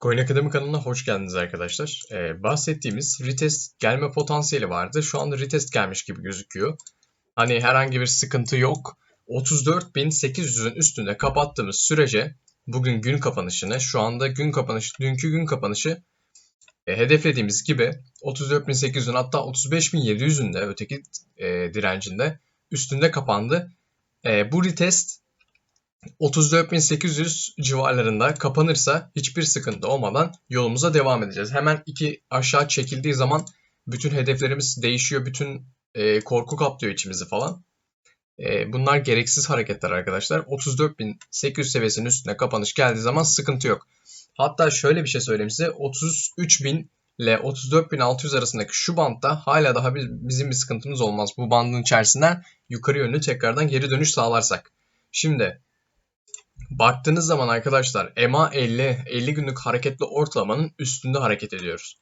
Coin Akademi kanalına hoş geldiniz arkadaşlar. Ee, bahsettiğimiz retest gelme potansiyeli vardı. Şu anda retest gelmiş gibi gözüküyor. Hani herhangi bir sıkıntı yok. 34.800'ün üstünde kapattığımız sürece bugün gün kapanışını, şu anda gün kapanışı, dünkü gün kapanışı e, hedeflediğimiz gibi 34.800'ün hatta 35.700'ün de öteki e, direncinde üstünde kapandı. E, bu retest 34.800 civarlarında kapanırsa hiçbir sıkıntı olmadan yolumuza devam edeceğiz. Hemen iki aşağı çekildiği zaman bütün hedeflerimiz değişiyor. Bütün e, korku kaplıyor içimizi falan. E, bunlar gereksiz hareketler arkadaşlar. 34.800 seviyesinin üstüne kapanış geldiği zaman sıkıntı yok. Hatta şöyle bir şey söyleyeyim size. 33.000 ile 34.600 arasındaki şu bantta hala daha bizim bir sıkıntımız olmaz. Bu bandın içerisinden yukarı yönlü tekrardan geri dönüş sağlarsak. Şimdi Baktığınız zaman arkadaşlar EMA 50, 50 günlük hareketli ortalamanın üstünde hareket ediyoruz.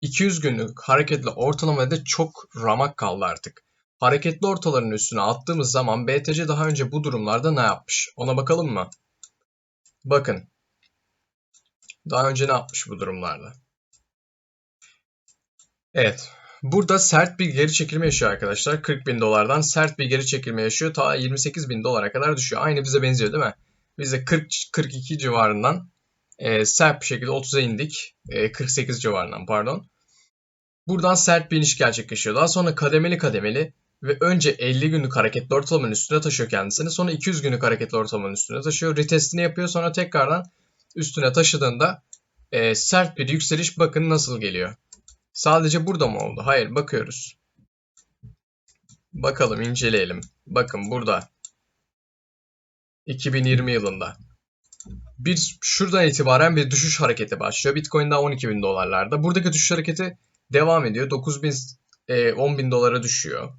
200 günlük hareketli ortalamada çok ramak kaldı artık. Hareketli ortaların üstüne attığımız zaman BTC daha önce bu durumlarda ne yapmış? Ona bakalım mı? Bakın. Daha önce ne yapmış bu durumlarda? Evet. Burada sert bir geri çekilme yaşıyor arkadaşlar. 40 bin dolardan sert bir geri çekilme yaşıyor. Ta 28 bin dolara kadar düşüyor. Aynı bize benziyor değil mi? Biz de 40-42 civarından e, sert bir şekilde 30'a indik. E, 48 civarından pardon. Buradan sert bir iniş gerçekleşiyor. Daha sonra kademeli kademeli ve önce 50 günlük hareketli ortalamanın üstüne taşıyor kendisini. Sonra 200 günlük hareketli ortalamanın üstüne taşıyor. Retestini yapıyor. Sonra tekrardan üstüne taşıdığında e, sert bir yükseliş bakın nasıl geliyor. Sadece burada mı oldu? Hayır bakıyoruz. Bakalım inceleyelim. Bakın burada 2020 yılında. Bir şuradan itibaren bir düşüş hareketi başlıyor. Bitcoin daha 12 bin dolarlarda. Buradaki düşüş hareketi devam ediyor. 9 bin, e, 10 bin dolara düşüyor.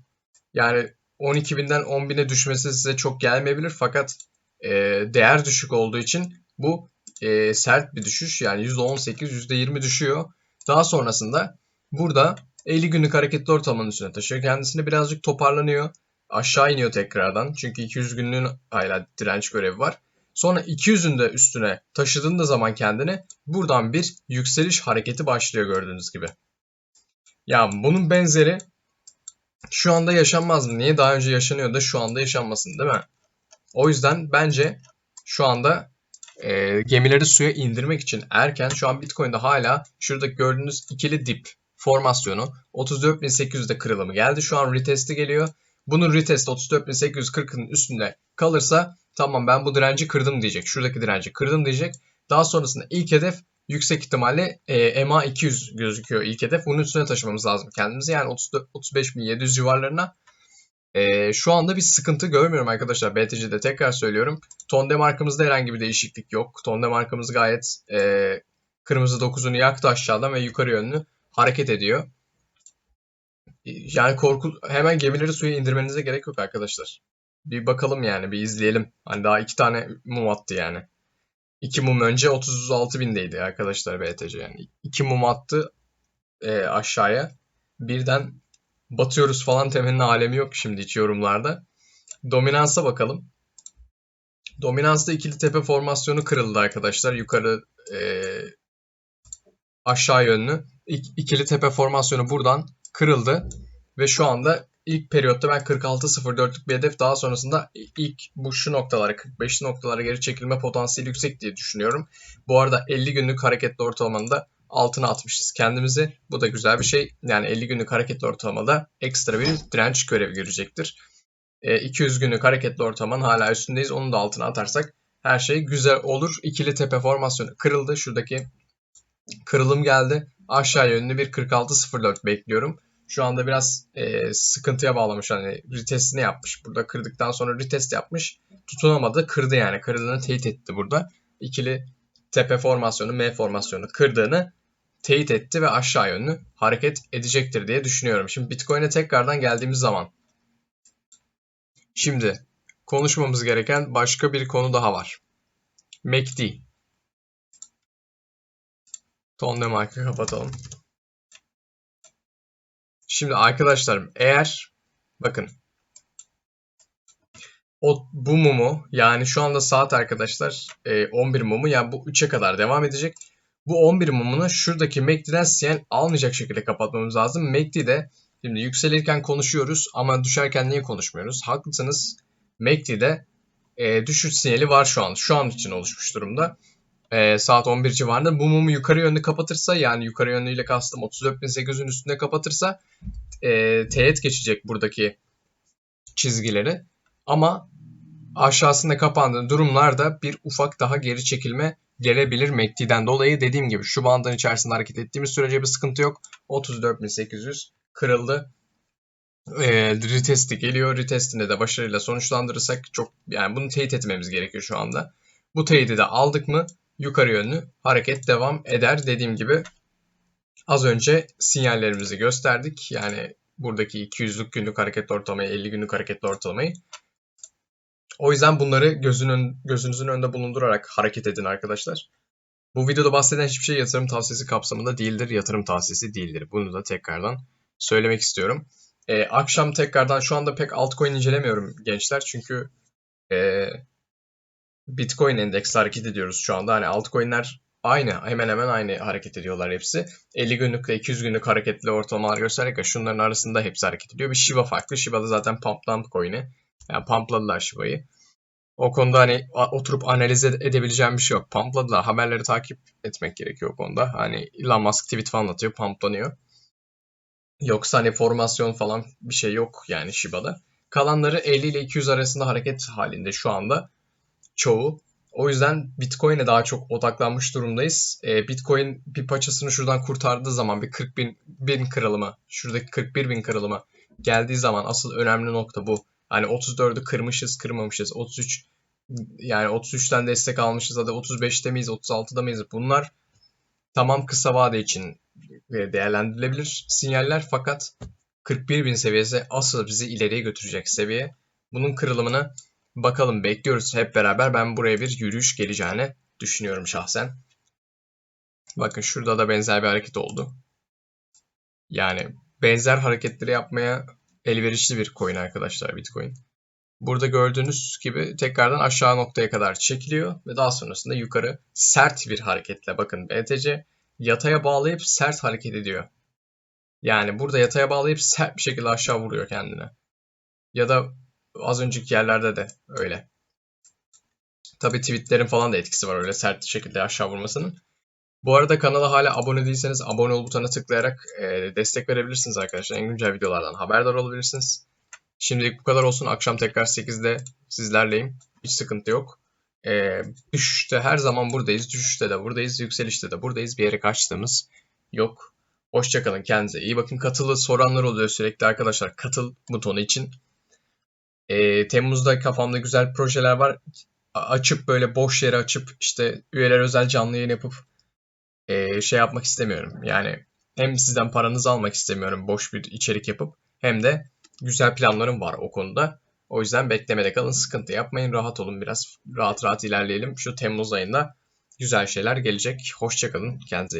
Yani 12 binden 10 bine düşmesi size çok gelmeyebilir. Fakat e, değer düşük olduğu için bu e, sert bir düşüş. Yani %18, %20 düşüyor. Daha sonrasında burada 50 günlük hareketli ortalamanın üstüne taşıyor. Kendisini birazcık toparlanıyor aşağı iniyor tekrardan. Çünkü 200 günlüğün hala direnç görevi var. Sonra 200'ün de üstüne taşıdığında zaman kendini buradan bir yükseliş hareketi başlıyor gördüğünüz gibi. Ya bunun benzeri şu anda yaşanmaz mı? Niye daha önce yaşanıyor da şu anda yaşanmasın değil mi? O yüzden bence şu anda e, gemileri suya indirmek için erken şu an Bitcoin'de hala şurada gördüğünüz ikili dip formasyonu 34.800'de kırılımı geldi. Şu an retesti geliyor. Bunun retest 34.840'ın üstünde kalırsa tamam ben bu direnci kırdım diyecek. Şuradaki direnci kırdım diyecek. Daha sonrasında ilk hedef yüksek ihtimalle e, MA 200 gözüküyor ilk hedef. Bunun üstüne taşımamız lazım kendimizi. Yani 35.700 civarlarına. E, şu anda bir sıkıntı görmüyorum arkadaşlar BTC'de tekrar söylüyorum. Tonde markamızda herhangi bir değişiklik yok. Tonde markamız gayet e, kırmızı 9'unu yaktı aşağıdan ve yukarı yönlü hareket ediyor yani korku hemen gemileri suya indirmenize gerek yok arkadaşlar. Bir bakalım yani bir izleyelim. Hani daha iki tane mum attı yani. İki mum önce 36 bindeydi arkadaşlar BTC yani. İki mum attı e, aşağıya. Birden batıyoruz falan temenin alemi yok şimdi hiç yorumlarda. Dominansa bakalım. Dominansta ikili tepe formasyonu kırıldı arkadaşlar. Yukarı e, aşağı yönlü. İk, ikili tepe formasyonu buradan kırıldı. Ve şu anda ilk periyotta ben 46.04'lük bir hedef daha sonrasında ilk bu şu noktalara 45'li noktalara geri çekilme potansiyeli yüksek diye düşünüyorum. Bu arada 50 günlük hareketli ortalamanın da altına atmışız kendimizi. Bu da güzel bir şey. Yani 50 günlük hareketli ortalamada ekstra bir direnç görevi görecektir. E, 200 günlük hareketli ortalamanın hala üstündeyiz. Onu da altına atarsak her şey güzel olur. İkili tepe formasyonu kırıldı. Şuradaki kırılım geldi aşağı yönlü bir 46.04 bekliyorum. Şu anda biraz e, sıkıntıya bağlamış. Hani retestini yapmış. Burada kırdıktan sonra retest yapmış. Tutunamadı. Kırdı yani. Kırdığını teyit etti burada. İkili tepe formasyonu, M formasyonu kırdığını teyit etti ve aşağı yönlü hareket edecektir diye düşünüyorum. Şimdi Bitcoin'e tekrardan geldiğimiz zaman. Şimdi konuşmamız gereken başka bir konu daha var. MACD. Ton Demark'ı kapatalım. Şimdi arkadaşlarım eğer bakın o bu mumu yani şu anda saat arkadaşlar 11 e, mumu yani bu 3'e kadar devam edecek. Bu 11 mumunu şuradaki MACD'den sinyal almayacak şekilde kapatmamız lazım. MACD'de şimdi yükselirken konuşuyoruz ama düşerken niye konuşmuyoruz? Haklısınız. MACD'de e, düşüş sinyali var şu an. Şu an için oluşmuş durumda. E, saat 11 civarında bu mumu yukarı yönlü kapatırsa yani yukarı yönlüyle kastım 34.800'ün üstünde kapatırsa e, teğet geçecek buradaki çizgileri. Ama aşağısında kapandığı durumlarda bir ufak daha geri çekilme gelebilir MACD'den dolayı. Dediğim gibi şu bandın içerisinde hareket ettiğimiz sürece bir sıkıntı yok. 34.800 kırıldı. E, retesti geliyor. Retestini de başarıyla sonuçlandırırsak çok yani bunu teyit etmemiz gerekiyor şu anda. Bu teyidi de aldık mı yukarı yönlü hareket devam eder. Dediğim gibi az önce sinyallerimizi gösterdik. Yani buradaki 200'lük günlük hareketli ortalamayı, 50 günlük hareketli ortalamayı. O yüzden bunları gözünün, gözünüzün önünde bulundurarak hareket edin arkadaşlar. Bu videoda bahseden hiçbir şey yatırım tavsiyesi kapsamında değildir. Yatırım tavsiyesi değildir. Bunu da tekrardan söylemek istiyorum. Ee, akşam tekrardan şu anda pek altcoin incelemiyorum gençler. Çünkü e, Bitcoin endeksle hareket ediyoruz şu anda. Hani altcoin'ler aynı. Hemen hemen aynı hareket ediyorlar hepsi. 50 günlük ve 200 günlük hareketli ortalamalar göstererek ya şunların arasında hepsi hareket ediyor. Bir Shiba farklı. Shiba da zaten pump dump coin'i. Yani pumpladılar Shiba'yı. O konuda hani oturup analiz edebileceğim bir şey yok. Pumpladılar. Haberleri takip etmek gerekiyor o konuda. Hani Elon Musk tweet falan atıyor, pumplanıyor. Yoksa hani formasyon falan bir şey yok yani Shiba'da. Kalanları 50 ile 200 arasında hareket halinde şu anda çoğu. O yüzden Bitcoin'e daha çok odaklanmış durumdayız. E, Bitcoin bir paçasını şuradan kurtardığı zaman bir 40 bin, bin kırılımı, şuradaki 41 bin kırılımı geldiği zaman asıl önemli nokta bu. Hani 34'ü kırmışız, kırmamışız. 33 yani 33'ten destek almışız. Hadi 35'te miyiz, 36'da mıyız? Bunlar tamam kısa vade için değerlendirilebilir sinyaller fakat 41 bin seviyesi asıl bizi ileriye götürecek seviye. Bunun kırılımını bakalım bekliyoruz hep beraber. Ben buraya bir yürüyüş geleceğini düşünüyorum şahsen. Bakın şurada da benzer bir hareket oldu. Yani benzer hareketleri yapmaya elverişli bir coin arkadaşlar Bitcoin. Burada gördüğünüz gibi tekrardan aşağı noktaya kadar çekiliyor ve daha sonrasında yukarı sert bir hareketle bakın BTC yataya bağlayıp sert hareket ediyor. Yani burada yataya bağlayıp sert bir şekilde aşağı vuruyor kendine. Ya da az önceki yerlerde de öyle. Tabi tweetlerin falan da etkisi var öyle sert şekilde aşağı vurmasının. Bu arada kanala hala abone değilseniz abone ol butonuna tıklayarak e, destek verebilirsiniz arkadaşlar. En güncel videolardan haberdar olabilirsiniz. Şimdilik bu kadar olsun. Akşam tekrar 8'de sizlerleyim. Hiç sıkıntı yok. E, düşüşte her zaman buradayız. Düşüşte de buradayız. Yükselişte de buradayız. Bir yere kaçtığımız yok. Hoşçakalın. Kendinize iyi bakın. Katılı soranlar oluyor sürekli arkadaşlar. Katıl butonu için. E, Temmuz'da kafamda güzel projeler var. Açıp böyle boş yere açıp işte üyeler özel canlı yayın yapıp e, şey yapmak istemiyorum. Yani hem sizden paranızı almak istemiyorum boş bir içerik yapıp hem de güzel planlarım var o konuda. O yüzden beklemede kalın, sıkıntı yapmayın, rahat olun biraz. Rahat rahat ilerleyelim. Şu Temmuz ayında güzel şeyler gelecek. Hoşçakalın, kendinize iyi bakın.